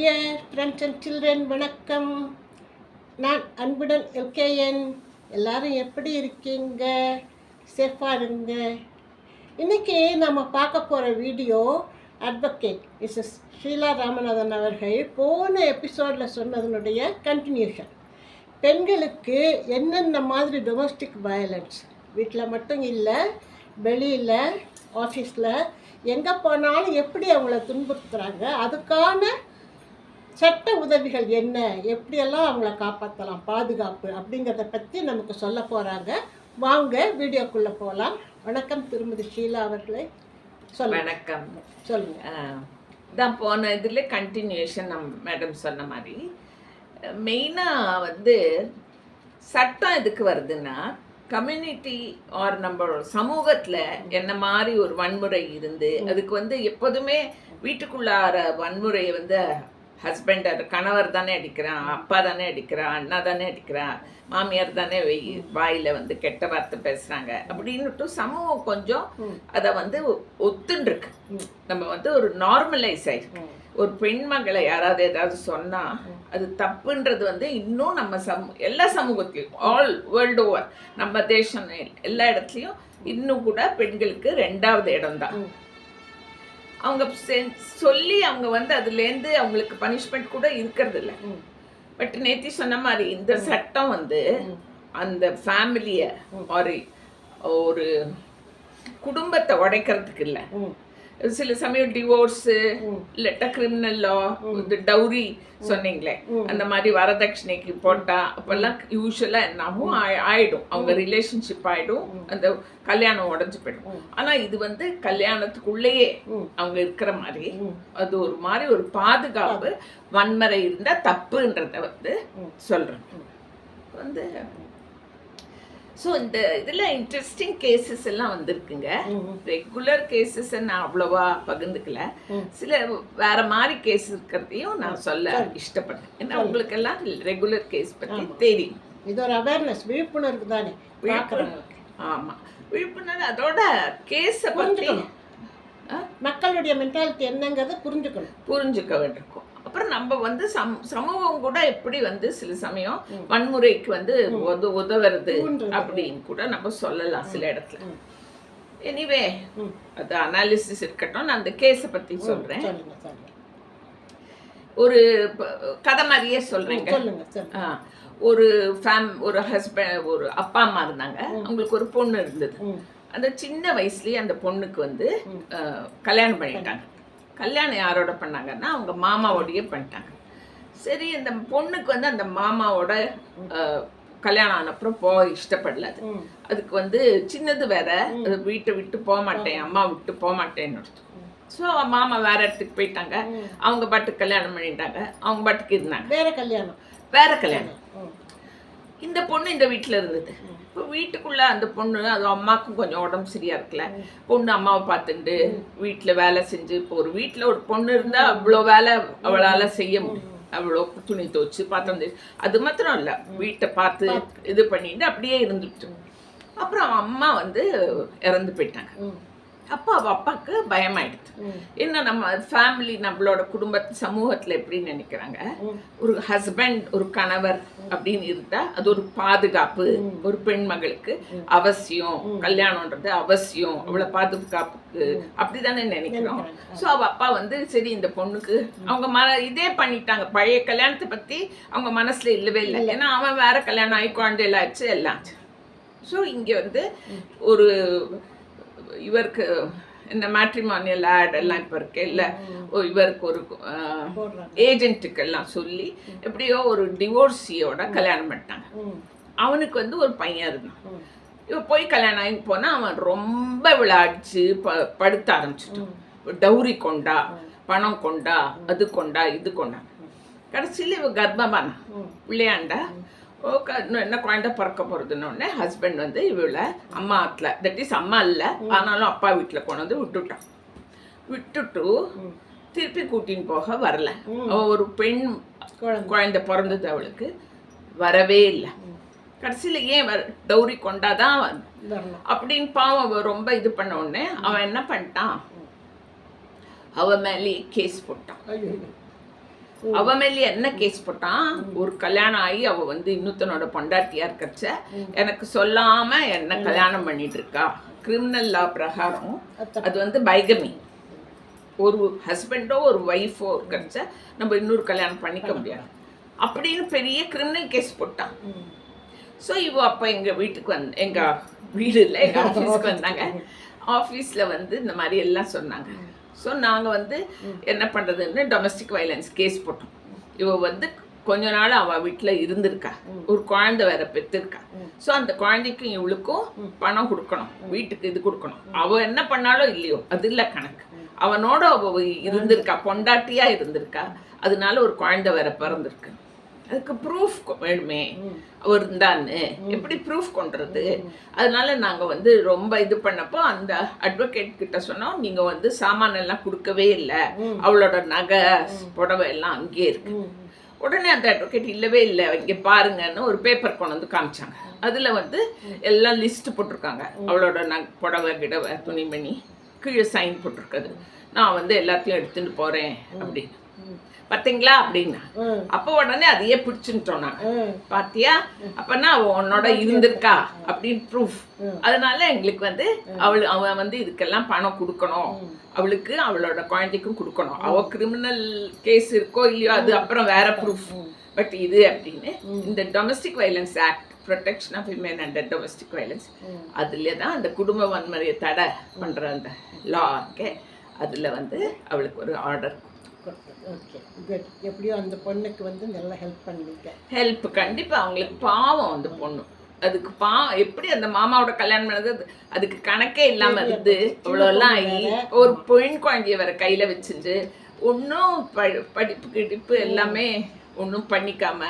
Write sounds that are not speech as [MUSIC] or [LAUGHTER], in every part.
Dear friends and children வணக்கம். நான் அன்புடன் எல்கேஎன். எல்லாரும் எப்படி இருக்கீங்க? சேஃபாக இருங்க. இன்னைக்கு நம்ம பார்க்க போகிற video advocate Mrs Sheela Ramanathan அவர்கள் போன எபிசோடில் சொன்னதனுடைய கண்டினியூஷன் பெண்களுக்கு என்னென்ன மாதிரி டொமஸ்டிக் வயலன்ஸ் வீட்டில் மட்டும் இல்லை வெளியில் ஆஃபீஸில் எங்கே போனாலும் எப்படி அவங்கள துன்புறுத்துகிறாங்க அதுக்கான சட்ட உதவிகள் என்ன? எப்படியெல்லாம் அவங்கள காப்பாற்றலாம் பாதுகாப்பு அப்படிங்கிறத பற்றி நமக்கு சொல்ல போகிறாங்க வாங்க வீடியோக்குள்ளே போகலாம் வணக்கம் திருமதி ஷீலா அவர்களே. சொல்லுங்க. வணக்கம். சொல்லுங்க. ஆஹ் இதான் போன இதில் கண்டினியூஷன் நம் மேடம் சொன்ன மாதிரி. மெயினாக வந்து சட்டம் எதுக்கு வருதுன்னா கம்யூனிட்டி ஆர் நம்ம சமூகத்தில் என்ன மாதிரி ஒரு வன்முறை இருந்து அதுக்கு வந்து எப்போதுமே வீட்டுக்குள்ளார வன்முறையை வந்து ஹஸ்பண்ட் கணவர் தானே அடிக்கிறான் அப்பா தானே அடிக்கிறான் அண்ணா தானே அடிக்கிறான் மாமியார் தானே வெய் வாயில் வந்து கெட்ட வார்த்தை பேசுகிறாங்க அப்படின்னுட்டு சமூகம் கொஞ்சம் அதை வந்து ஒத்துன்ருக்கு. நம்ம வந்து ஒரு நார்மலைஸ் ஆயிருக்கு ஒரு பெண் மகளை யாராவது ஏதாவது சொன்னா அது தப்புன்றது வந்து இன்னும் நம்ம சமூ எல்லா சமூகத்திலையும் ஆல் வேர்ல்டு ஓவர் நம்ம தேசம் எல்லா இடத்துலையும் இன்னும் கூட பெண்களுக்கு ரெண்டாவது இடம்தான். அவங்க சொல்லி அவங்க வந்து அதுலேருந்து அவங்களுக்கு பனிஷ்மெண்ட் கூட இருக்கிறது இல்லை பட் நேத்தி சொன்ன மாதிரி இந்த சட்டம் வந்து அந்த ஃபேமிலிய ஒரு ஒரு குடும்பத்தை உடைக்கிறதுக்கு இல்லை. சில சமயம் டிவோர்ஸு இல்லாட்டா கிரிமினல் லா இந்த டவுரி சொன்னீங்களே அந்த மாதிரி வரதட்சணைக்கு போட்டா அப்பெல்லாம் யூஸ்வலா என்னாகும் ஆயி- ஆயிடும். அவங்க ரிலேஷன்ஷிப் ஆயிடும். அந்த கல்யாணம் உடஞ்சு போயிடும். ஆனா இது வந்து கல்யாணத்துக்குள்ளேயே அவங்க இருக்கிற மாதிரி அது ஒரு மாதிரி ஒரு பாதுகாப்பு வன்முறை இருந்தா தப்புன்றத வந்து சொல்றேன். வந்து ஸோ இந்த இதில் இன்ட்ரெஸ்டிங் கேசஸ் எல்லாம் வந்திருக்குங்க. ரெகுலர் கேசஸ் நான் அவ்வளவா பகிர்ந்துக்கல. சில வேற மாதிரி கேஸ் இருக்கிறதையும் நான் சொல்ல இஷ்டப்பட்டேன். ஏன்னா உங்களுக்கு எல்லாம் ரெகுலர் கேஸ் பற்றி தெரியும். இது ஒரு அவேர்னஸ் விழிப்புணர்வு தானே. பார்க்குறவங்க ஆமா. விழிப்புணர்வு அதோட கேஸை பற்றி மக்களுடைய மென்டாலிட்டி என்னங்கிறத புரிஞ்சுக்கணும். புரிஞ்சுக்க வேண்டியிருக்கும். அப்புறம் நம்ம வந்து சம் சமூகம் கூட எப்படி வந்து சில சமயம் வன்முறைக்கு வந்து உத உதவுறது அப்படின்னு கூட நம்ம சொல்லலாம் சில இடத்துல. எனிவே அது அனாலிசிஸ் இருக்கட்டும். நான் அந்த கேஸை பத்தி சொல்றேன். ஒரு கதை மாதிரியே ஆ, ஒரு ஃபேம் ஒரு ஹஸ்பண்ட் ஒரு அப்பா அம்மா இருந்தாங்க. அவங்களுக்கு ஒரு பொண்ணு இருந்தது. அந்த சின்ன வயசுலயே அந்த பொண்ணுக்கு வந்து கல்யாணம் பண்ணிட்டாங்க. கல்யாணம் யாரோட பண்ணாங்கன்னா அவங்க மாமாவோடயே பண்ணிட்டாங்க. சரி அந்த பொண்ணுக்கு வந்து அந்த மாமாவோட கல்யாணம் ஆன அப்புறம் போக இஷ்டப்படல அது. அதுக்கு வந்து சின்னது வேற. வீட்டை விட்டு போக மாட்டேன் அம்மா விட்டு போக மாட்டேன்னு ஸோ மாமா வேற இடத்துக்கு போயிட்டாங்க. அவங்க பாட்டுக்கு கல்யாணம் பண்ணிட்டாங்க. அவங்க பாட்டுக்கு இருந்தாங்க. வேற கல்யாணம். வேற கல்யாணம். இந்த பொண்ணு இந்த வீட்டில் இருந்தது. வீட்டுக்குள்ள அந்த பொண்ணு அது அம்மாவுக்கும் கொஞ்சம் உடம்பு சரியா இருக்குல்ல பொண்ணு அம்மாவை பார்த்துட்டு வீட்டில் வேலை செஞ்சு இப்போ ஒரு வீட்டில் ஒரு பொண்ணு இருந்தா அவ்வளோ வேலை அவளால செய்ய முடியும். அவ்வளோ துணி துவச்சு தேய்ச்சு அது மாத்திரம் இல்லை. வீட்டை பார்த்து இது பண்ணிட்டு அப்படியே இருந்துட்டு. அப்புறம் அம்மா வந்து இறந்து போயிட்டாங்க. அப்போ அவ அப்பாவுக்கு பயமாயிடுது என்ன நம்ம ஃபேமிலி நம்மளோட குடும்ப சமூகத்துல எப்படி நினைக்கிறாங்க? ஒரு ஹஸ்பண்ட் ஒரு கணவர் அப்படின்னு இருந்தா அது ஒரு பாதுகாப்பு ஒரு பெண் மகளுக்கு அவசியம். கல்யாணம்ன்றது அவசியம். அவளை பாதுகாப்புக்கு அப்படிதானே நினைக்கிறோம். சோ அவ அப்பா வந்து சரி இந்த பொண்ணுக்கு அவங்க ம இதே பண்ணிட்டாங்க. பழைய கல்யாணத்தை பத்தி அவங்க மனசுல இல்லவே இல்லை. ஏன்னா அவன் வேற கல்யாணம் ஆகி குழந்தையில ஆச்சு எல்லாம் ஸோ இங்க வந்து ஒரு இவருக்கு இந்த மேட்ரிமானியல் ஆட் எல்லாம் இப்போ இருக்கு இல்லை. இவருக்கு ஒரு போடுறாங்க. ஏஜென்ட்டுக்கு எல்லாம் சொல்லி எப்படியோ ஒரு டிவோர்ஸியோட கல்யாணம் பண்ணிட்டாங்க. அவனுக்கு வந்து ஒரு பையன் இருந்தான். ம். இவ போய் கல்யாணம் ஆகி போனா அவன் ரொம்ப விளையாடிச்சு ப படுத்த ஆரம்பிச்சிட்டான். டௌரி கொண்டா பணம் கொண்டா அது கொண்டா இது கொண்டா. கடைசியில் இவ கர்ப்பமானா. பிள்ளையாண்டா. ஓ க இன்னும் என்ன குழந்தை பிறக்க போகிறதுன்னு ஹஸ்பண்ட் வந்து இவளை அம்மா ஆத்துல தட் இஸ் அம்மா இல்லை ஆனாலும் அப்பா வீட்டில் கொண்டு வந்து விட்டுட்டான். விட்டுட்டு திருப்பி கூட்டின்னு போக வரல. ஒரு பெண் குழந்தை. பிறந்தது அவளுக்கு வரவே இல்லை. கடைசியில் ஏன் வர டௌரி கொண்டாதான் அப்படின்னு பாவம் ரொம்ப இது பண்ண உடனே அவன் என்ன பண்ணிட்டான்? அவ மேலேயே கேஸ் போட்டான். அவ மேலே என்ன கேஸ் போட்டான் ஒரு கல்யாணம் ஆகி அவ வந்து இன்னொருத்தனோட பொண்டாட்டியா இருக்கச்ச எனக்கு சொல்லாம என்ன கல்யாணம் பண்ணிட்டு இருக்கா கிரிமினல் லா பிரகாரம் அது வந்து பைகமி ஒரு ஹஸ்பண்டோ ஒரு ஒய்ஃபோ இருக்கிறச்ச நம்ம இன்னொரு கல்யாணம் பண்ணிக்க முடியாது. அப்படின்னு பெரிய கிரிமினல் கேஸ் போட்டான் ஸோ இவ அப்போ எங்கள் வீட்டுக்கு வந்து எங்கள் வீடு இல்லை எங்கள் ஆஃபீஸ்க்கு [LAUGHS] வந்தாங்க. ஆஃபீஸில் வந்து இந்த மாதிரி எல்லாம் சொன்னாங்க. ஸோ நாங்கள் வந்து என்ன பண்ணுறதுன்னு டொமஸ்டிக் வயலன்ஸ் கேஸ் போட்டோம். இவ வந்து கொஞ்ச நாள் அவள் வீட்டில் இருந்திருக்கா. ஒரு குழந்தை வேற பெற்றிருக்கா. ஸோ அந்த குழந்தைக்கும் இவளுக்கும் பணம் கொடுக்கணும். வீட்டுக்கு இது கொடுக்கணும். அவள் என்ன பண்ணாலும் இல்லையோ அது இல்லை கணக்கு. அவனோட அவ இருந்திருக்கா பொண்டாட்டியா இருந்திருக்கா. அதனால ஒரு குழந்தை வேற பிறந்திருக்கு. அதுக்கு ப்ரூஃப் வேணுமே. அவர் இருந்தான்னு எப்படி ப்ரூஃப் கொண்டுறது அதனால நாங்க வந்து ரொம்ப இது பண்ணப்போ அந்த அட்வொகேட் கிட்ட சொன்னோம் நீங்க வந்து சாமான் எல்லாம் கொடுக்கவே இல்லை. அவளோட நகை புடவை எல்லாம் அங்கேயே இருக்கு. உடனே அந்த அட்வொகேட் இல்லவே இல்லை. இங்கே பாருங்கன்னு ஒரு பேப்பர் கொண்டு வந்து காமிச்சாங்க. அதில் வந்து எல்லாம் லிஸ்ட் போட்டிருக்காங்க. அவளோட நக் புடவை கிடவை துணிமணி கீழே சைன் போட்டிருக்குது. நான் வந்து எல்லாத்தையும் எடுத்துட்டு போகிறேன் அப்படின்னு. பார்த்தீங்களா அப்படின்னா. அப்போ உடனே அதையே பிடிச்சுட்டோம் நாங்கள் ம். பாத்தியா? அப்பனா அவ உன்னோட இருந்திருக்கா அப்படின்னு ப்ரூஃப் அதனால எங்களுக்கு வந்து அவள் அவன் வந்து இதுக்கெல்லாம் பணம் கொடுக்கணும். அவளுக்கு அவளோட குழந்தைக்கும் கொடுக்கணும். அவ கிரிமினல் கேஸ் இருக்கோ இல்லையோ அது அப்புறம் வேற ப்ரூஃப் பட் இது அப்படின்னு இந்த domestic violence act protection of women under domestic violence அதுல தான் அந்த குடும்ப வன்முறையை தடை பண்ற அந்த லா இருக்கே. அதுல வந்து அவளுக்கு ஒரு ஆர்டர் ஓகே குட் எப்படியோ அந்த பொண்ணுக்கு வந்து நல்லா ஹெல்ப் பண்ணீங்க ஹெல்ப் கண்டிப்பா. அவங்களுக்கு பாவம் அந்த பொண்ணு. அதுக்கு பாவம் எப்படி அந்த மாமாவோட கல்யாணம் பண்ணது? அது- அதுக்கு கணக்கே இல்லாம இருந்து இவ்வளோலாம் ஆகி ஒரு பெண் குழந்தைய வேற கையில வச்சுட்டு ஒன்றும் படிப்பு கிடிப்பு எல்லாமே ஒன்றும் பண்ணிக்காம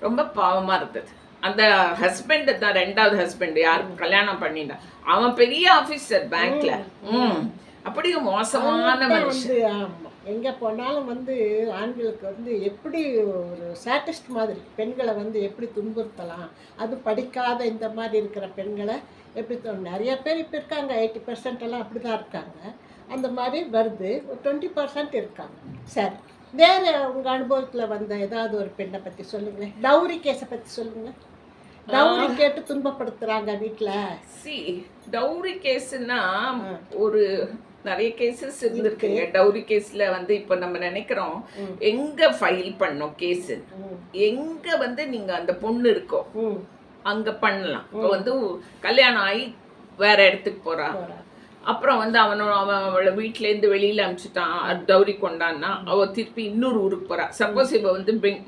ரொம்ப பாவமா இருந்தது. அந்த ஹஸ்பண்ட் தான் ரெண்டாவது ஹஸ்பண்ட் யார்? கல்யாணம் பண்ணிட்டான் அவன் பெரிய ஆபீசர் பேங்க்ல ம். அப்படியும் மோசமான மனுஷன். எங்கே போனாலும் வந்து ஆண்களுக்கு வந்து எப்படி ஒரு சாட்டிஸ்ட் மாதிரி பெண்களை வந்து எப்படி துன்புறுத்தலாம் அது படிக்காத இந்த மாதிரி இருக்கிற பெண்களை எப்படி தொ- நிறைய பேர் இப்போ இருக்காங்க எயிட்டி பர்சன்ட் எல்லாம் அப்படி தான் இருக்காங்க. அந்த மாதிரி வருது ஒரு டுவெண்ட்டி பர்சன்ட் இருக்காங்க. சரி வேறு உங்கள் அனுபவத்தில் வந்த ஏதாவது ஒரு பெண்ணை பற்றி சொல்லுங்களேன். டவுரி கேஸை பற்றி சொல்லுங்கள் டவுரி கேட்டு துன்பப்படுத்துகிறாங்க வீட்டில் சி டவுரி கேஸ்னா ஒரு நிறைய கேசஸ் இருந்திருக்குங்க. டவுரி கேஸ்ல வந்து இப்போ நம்ம நினைக்கிறோம் எங்க ஃபைல் பண்ணோம் கேஸ் எங்க வந்து நீங்க அந்த பொண்ணு இருக்கோ அங்க பண்ணலாம். இப்போ வந்து கல்யாணம் ஆகி வேற இடத்துக்கு போறா. அப்புறம் வந்து அவனோட அவன் அவளை வீட்ல இருந்து வெளியில அனுப்பிச்சிட்டான் டவுரி கொண்டான்னா அவ திருப்பி இன்னொரு ஊருக்கு போறா. சப்போஸ் இவ வந்து பெங்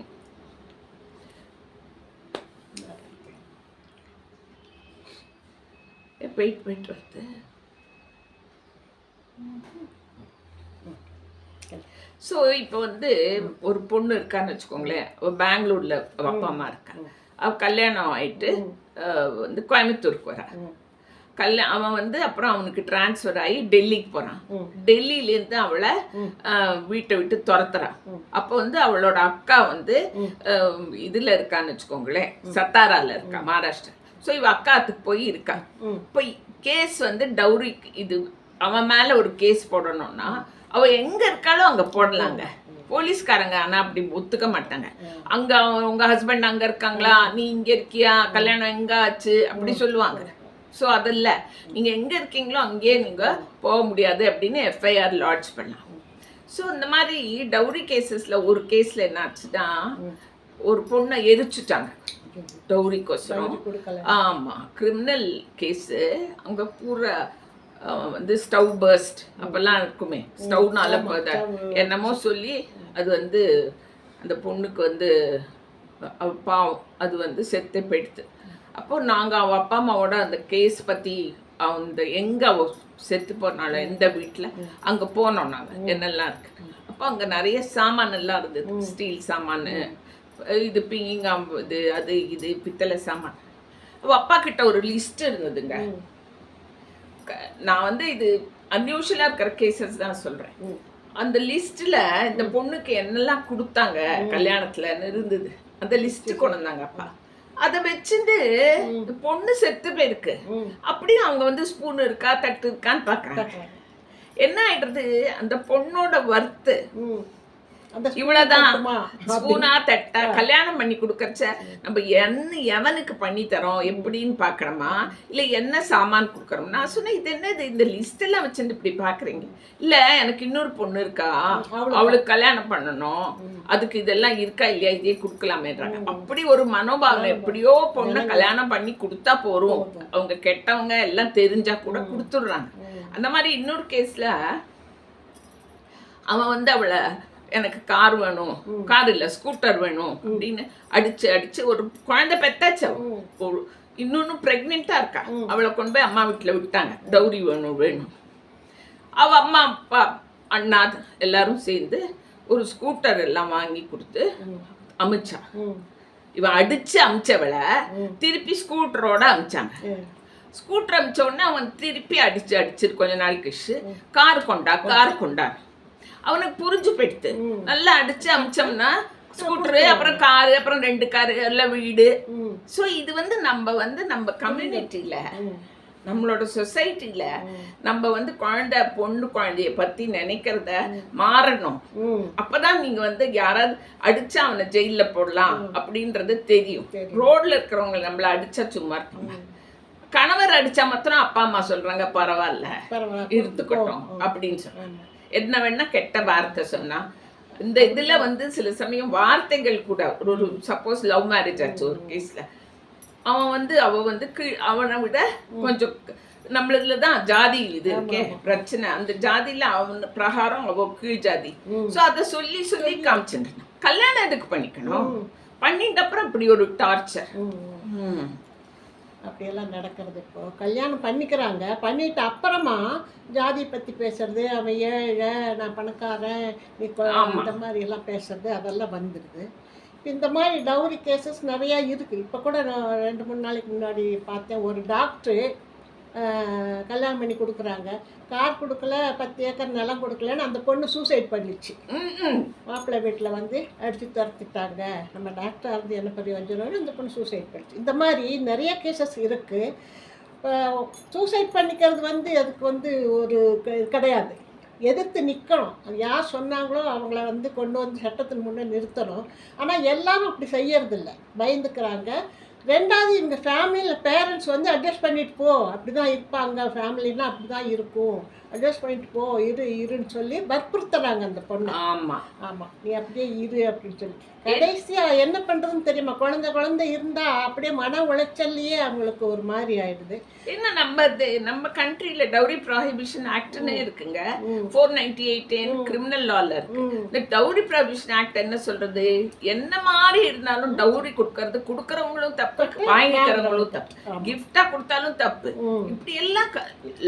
வெயிட் வெயிட் வருது ஸோ இப்போ வந்து ஒரு பொண்ணு இருக்கான்னு வச்சுக்கோங்களேன். பெங்களூர்ல அப்பா அம்மா இருக்கா அவ கல்யாணம் ஆயிட்டு அஹ், வந்து கோயம்புத்தூருக்கு வரா கல்யாணம் அவன் வந்து அப்புறம் அவனுக்கு டிரான்ஸ்ஃபர் ஆகி டெல்லிக்கு போறான். டெல்லியிலேருந்து அவளை வீட்டை விட்டு துரத்துறான் அப்போ வந்து அவளோட அக்கா வந்து இதுல இருக்கான்னு வச்சுக்கோங்களேன். சத்தாரால இருக்கா மகாராஷ்டிரா. ஸோ இவ அக்காத்துக்கு போய் இருக்கா. இப்போ கேஸ் வந்து டவுரி இது அவன் மேல ஒரு கேஸ் போடணும்னா அவ எங்க இருக்காளோ அங்க போடலாங்க. போலீஸ்காரங்க ஆனா அப்படி ஒத்துக்க மாட்டாங்க. அங்க அவ- உங்க ஹஸ்பண்ட் அங்க இருக்காங்களா? நீ இங்க இருக்கியா? கல்யாணம் எங்க ஆச்சு? அப்படி சொல்லுவாங்க. ஸோ அதில்ல. நீங்க எங்க இருக்கீங்களோ அங்கேயே நீங்க போக முடியாது அப்படின்னு எஃப்ஐஆர் லாட்ஜ் பண்ணலாம் ஸோ இந்த மாதிரி டவுரி கேசஸ்ல ஒரு கேஸ்ல என்ன ஆச்சுன்னா ஒரு பொண்ணை எரிச்சுட்டாங்க. டவுரிக்கோசரம் கொடுக்கல. ஆமா. கிரிமினல் கேஸு அங்க பூரா வந்து ஸ்டவ் பர்ஸ்ட் அப்பெல்லாம் இருக்குமே. ஸ்டவ்னால போத என்னமோ சொல்லி அது வந்து அந்த பொண்ணுக்கு வந்து பாவம். அது வந்து செத்து போயிடுது. அப்போ நாங்க அவ அப்பா அம்மாவோட அந்த கேஸ் பத்தி அந்த எங்க அவ செத்து போனாலும் எந்த வீட்ல அங்க போனோம் நாங்க. என்னெல்லாம் இருக்கு. அப்போ அங்க நிறைய சாமான் எல்லாம் இருந்தது. ஸ்டீல் சாமான் இது பீங்காம் இது அது இது பித்தளை சாமான். அவ அப்பா கிட்ட ஒரு லிஸ்ட் இருந்ததுங்க. நான் வந்து இது அன்யூஷுவலா இருக்கிற கேசஸ் தான் சொல்றேன். அந்த லிஸ்ட்ல இந்த பொண்ணுக்கு என்னெல்லாம் கொடுத்தாங்க கல்யாணத்துலன்னு இருந்தது. அந்த லிஸ்ட் கொண்டு வந்தாங்க அப்பா. அதை வச்சுட்டு இந்த பொண்ணு செத்து போயிருக்கு. அப்படியே அவங்க வந்து ஸ்பூன் இருக்கா தட்டு இருக்கான்னு பார்க்கறாங்க. என்ன ஆயிடுறது? அந்த பொண்ணோட வர்த்து இவ்வளவுதான். தட்டுமா? ஸ்பூனா தட்டா கல்யாணம் பண்ணி கொடுக்கறச்ச நம்ம என்ன எவனுக்கு பண்ணி தரோம் எப்படின்னு பாக்குறோமா இல்ல என்ன சாமான் கொடுக்கறோம் நான் சொன்னேன் இது என்னது? இந்த லிஸ்ட் எல்லாம் வச்சுட்டு இப்படி பாக்குறீங்க இல்ல எனக்கு இன்னொரு பொண்ணு இருக்கா? அவளுக்கு- கல்யாணம் பண்ணணும். அதுக்கு இதெல்லாம் இருக்கா இல்லையா? இதே கொடுக்கலாமேன்றாங்க. அப்படி ஒரு மனோபாவனை எப்படியோ பொண்ணை கல்யாணம் பண்ணி கொடுத்தா போறோம் அவங்க கெட்டவங்க எல்லாம் தெரிஞ்சா கூட கொடுத்துடுறாங்க. அந்த மாதிரி இன்னொரு கேஸ்ல அவன் வந்து அவளை எனக்கு கார் வேணும் கார் இல்ல ஸ்கூட்டர் வேணும் அப்படின்னு அடிச்சு அடிச்சு ஒரு குழந்தை பெத்தாச்சு. ஒரு இன்னொன்னு பிரெக்னெண்டா இருக்கா. அவளை கொண்டு போய் அம்மா வீட்டுல விட்டாங்க. டௌரி வேணும் வேணும். அவ அம்மா அப்பா அண்ணா எல்லாரும் சேர்ந்து ஒரு ஸ்கூட்டர் எல்லாம் வாங்கி கொடுத்து அமிச்சா. இவன் அடிச்சு அமிச்சவளை திருப்பி ஸ்கூட்டரோட அமிச்சாங்க. ஸ்கூட்டர் அமிச்ச உடனே அவன் திருப்பி அடிச்சு அடிச்சு கொஞ்ச நாள் கழிச்சு கார் கொண்டா கார் கொண்டா. அவனுக்கு புரிஞ்சு போயிடுத்து நல்லா அடிச்சு அமிச்சோம்னா ஸ்கூட்டரு அப்புறம் காரு அப்புறம் ரெண்டு காரு எல்லாம் வீடு. ஸோ இது வந்து நம்ம வந்து நம்ம கம்யூனிட்டியில. நம்மளோட சொசைட்டில நம்ம வந்து குழந்தை பொண்ணு குழந்தைய பத்தி நினைக்கிறத மாறணும். அப்பதான் நீங்க வந்து யாராவது அடிச்சா அவனை ஜெயில போடலாம் அப்படின்றது தெரியும். ரோட்ல இருக்கிறவங்க நம்மள அடிச்சா சும்மா இருப்பாங்க கணவர் அடிச்சா மாத்திரம் அப்பா அம்மா சொல்றாங்க பரவாயில்ல இருந்துக்கட்டும் அப்படின்னு சொல்றாங்க. என்ன வேணா கெட்ட வார்த்தை சொன்னா. இந்த இதுல வந்து சில சமயம் வார்த்தைகள் கூட ஒரு சப்போஸ் லவ் மேரேஜ் ஆச்சு ஒரு கேஸ்ல அவன் வந்து அவ வந்து கீழ் அவனை விட கொஞ்சம் நம்மளதுல தான் ஜாதி இது இருக்கே பிரச்சனை. அந்த ஜாதியில அவன் பிரகாரம் அவ கீழ் ஜாதி. சோ அத சொல்லி சொல்லி காமிச்சுட்டு கல்யாணம் எதுக்கு பண்ணிக்கணும்? பண்ணிட்ட அப்புறம் இப்படி ஒரு டார்ச்சர். அப்படியெல்லாம் நடக்கிறது இப்போ. கல்யாணம் பண்ணிக்கிறாங்க. பண்ணிட்டு அப்புறமா ஜாதி பற்றி பேசுறது அவன் ஏழை நான் பணக்காரன் நீ கொ- இந்த மாதிரி எல்லாம் பேசுறது அதெல்லாம் வந்துடுது. இப்போ இந்த மாதிரி டவுரி கேசஸ் நிறையா இருக்குது இப்போ கூட நான் ரெண்டு மூணு நாளைக்கு முன்னாடி பார்த்தேன். ஒரு டாக்டரு கல்யாணம் பண்ணி கொடுக்குறாங்க. கார் கொடுக்கல பத்து ஏக்கர் நிலம் கொடுக்கலன்னு அந்த பொண்ணு சூசைட் பண்ணிடுச்சு. மாப்பிள்ளை வீட்டில் வந்து அடித்து துரத்திட்டாங்க. நம்ம டாக்டர் இருந்து என்ன பிரயோஜனம்னு இந்த பொண்ணு சூசைட் பண்ணிச்சு இந்த மாதிரி நிறைய கேசஸ் இருக்குது சூசைட் பண்ணிக்கிறது வந்து அதுக்கு வந்து ஒரு கிடையாது. எதிர்த்து நிற்கணும் அது யார் சொன்னாங்களோ அவங்கள வந்து கொண்டு வந்து சட்டத்தின் முன்னே நிறுத்தணும். ஆனால் எல்லாரும் அப்படி செய்யறதில்ல. பயந்துக்கிறாங்க. ரெண்டாவது இவங்க ஃபேமிலியில் பேரண்ட்ஸ் வந்து அட்ஜஸ்ட் பண்ணிட்டு போ. அப்படி தான் இருப்பாங்க. ஃபேமிலின்னா அப்படி தான் இருக்கும். அட்ஜஸ்ட் பண்ணிட்டு போ. இரு இருன்னு சொல்லி வற்புறுத்துறாங்க அந்த பொண்ணை. ஆமா. ஆமாம் நீ அப்படியே இரு அப்படின்னு சொல்லி. கடைசியாக என்ன பண்ணுறதுன்னு தெரியுமா? குழந்தை குழந்தை இருந்தால் அப்படியே மன உளைச்சல்லையே அவங்களுக்கு ஒரு மாதிரி ஆயிடுது. என்ன நம்ம நம்ம கண்ட்ரில டவுரி ப்ராஹிபிஷன் ஆக்ட்னே இருக்குங்க. ஃபோர் நைன்டி எயிட் கிரிமினல் லால இருக்கு. இந்த டவுரி ப்ராஹிபிஷன் ஆக்ட் என்ன சொல்றது? என்ன மாதிரி இருந்தாலும் டவுரி கொடுக்கறது கொடுக்கறவங்களும் தப்பு. வாங்கிக்கிறவங்களும் தப்பு. கிஃப்டா கொடுத்தாலும் தப்பு. இப்படி எல்லாம்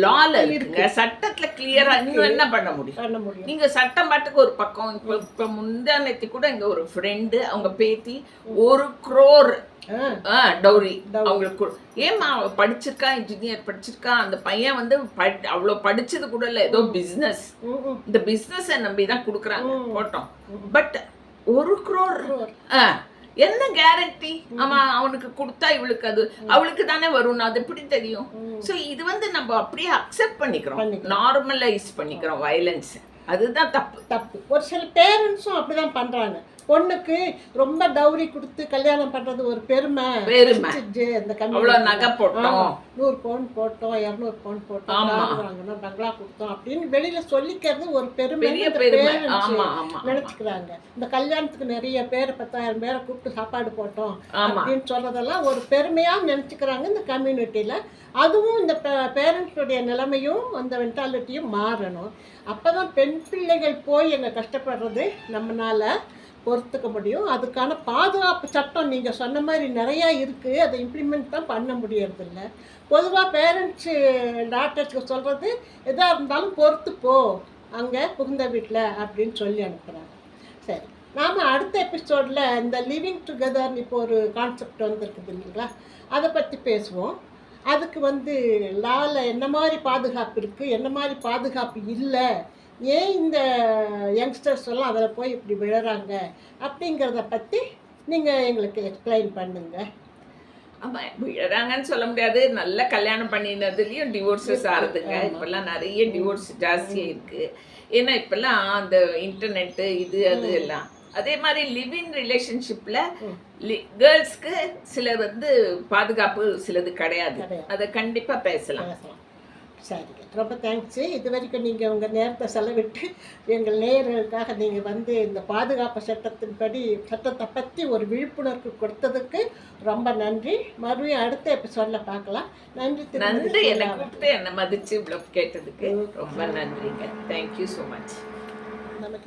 லால இருக்குங்க. சட்டத்துல கிளியரா இன்னும் என்ன பண்ண முடியும்? நீங்க சட்டம் பாட்டுக்கு ஒரு பக்கம் இப்ப இப்ப முந்தானத்தி கூட இங்க ஒரு ஃப்ரெண்டு அவங்க பேத்தி ஒரு குரோர் டௌரி அவங்களுக்கு அவ படிச்சிருக்கா இன்ஜினியர் படிச்சிருக்கா அந்த பையன் வந்து அவ்வளவு படிச்சது கூட இல்ல ஏதோ பிசினஸ் இந்த பிசினஸ் நம்பி தான் கொடுக்குறாங்க போட்டோம். பட் ஒரு குரோர் என்ன கேரண்டி அவன் அவனுக்கு கொடுத்தா இவளுக்கு அது. அவளுக்கு தானே வரும். அது எப்படி தெரியும்? சோ இது வந்து நம்ம அப்படியே அக்செப்ட் பண்ணிக்கிறோம். நார்மலைஸ் பண்ணிக்கிறோம் வயலன்ஸ் அதுதான் தப்பு. தப்பு. ஒரு சில பேரண்ட்ஸும் அப்படிதான் பண்றாங்க. பொண்ணுக்கு ரொம்ப டௌரி கொடுத்து கல்யாணம் பண்றது ஒரு பெருமை. பெருமை. இந்த அவ்வளவு நகை போட்டோம். நூறு பவுன் போட்டோம் இரநூறு பவுன் போட்டோம் வாங்கினோம் பங்களா கொடுத்தோம் அப்படின்னு வெளியில சொல்லிக்கிறது ஒரு பெருமை. நினைச்சுக்கிறாங்க. இந்த கல்யாணத்துக்கு நிறைய பேர் பத்தாயிரம் பேரை கூப்பிட்டு சாப்பாடு போட்டோம் அப்படின்னு சொல்றதெல்லாம் ஒரு பெருமையா நினைச்சுக்கிறாங்க இந்த கம்யூனிட்டியில. அதுவும் இந்த பேரண்ட்ஸுடைய நிலைமையும் அந்த மென்டாலிட்டியும் மாறணும். அப்பதான் பெண் பிள்ளைகள் போய் எங்க கஷ்டப்படுறது நம்மனால. பொறுத்துக்க முடியும். அதுக்கான பாதுகாப்பு சட்டம் நீங்கள் சொன்ன மாதிரி நிறையா இருக்குது அதை இம்ப்ளிமெண்ட் தான் பண்ண முடியறதில்ல. பொதுவாக பேரண்ட்ஸு டாக்டர்ஸ்க்கு சொல்கிறது எதாக இருந்தாலும் பொறுத்து போ. அங்கே புகுந்த வீட்டில் அப்படின்னு சொல்லி அனுப்புகிறாங்க சரி. நாம் அடுத்த எபிசோடில் இந்த லிவிங் டுகெதர்னு இப்போ ஒரு கான்செப்ட் வந்திருக்குது இல்லைங்களா? அதை பற்றி பேசுவோம். அதுக்கு வந்து லாவில் என்ன மாதிரி பாதுகாப்பு இருக்குது என்ன மாதிரி பாதுகாப்பு இல்லை? ஏன் இந்த யங்ஸ்டர்ஸ் எல்லாம் அதில் போய் இப்படி விழுறாங்க? அப்படிங்கிறத பற்றி நீங்கள் எங்களுக்கு எக்ஸ்பிளைன் பண்ணுங்க. ஆமா விழறாங்கன்னு சொல்ல முடியாது. நல்ல கல்யாணம் பண்ணினதுலயும் டிவோர்ஸஸ் ஆறுதுங்க ஆமா. இப்பெல்லாம் நிறைய டிவோர்ஸ் ஜாஸ்தியா இருக்கு ஏன்னா இப்பெல்லாம் அந்த இன்டர்நெட்டு இது அது எல்லாம். அதே மாதிரி லிவ் இன் ரிலேஷன்ஷிப்ல ம். கேர்ள்ஸ்க்கு சில வந்து பாதுகாப்பு சிலது கிடையாது. அதை கண்டிப்பா பேசலாம். பேசலாம். சரிங்க ரொம்ப தேங்க்ஸு இது வரைக்கும் நீங்கள் உங்கள் நேரத்தை செலவிட்டு எங்கள் நேயர்களுக்காக நீங்கள் வந்து இந்த பாதுகாப்பு சட்டத்தின்படி சட்டத்தை பற்றி ஒரு விழிப்புணர்வு கொடுத்ததுக்கு ரொம்ப நன்றி. மறுபடியும் அடுத்த எபிசோடில் பார்க்கலாம். நன்றி நன்றி. என்னை. கூப்பிட்டு என்னை மதிச்சு இவ்வளவு கேட்டதுக்கு ரொம்ப நன்றிங்க. தேங்க்யூ ஸோ மச் நமக்கு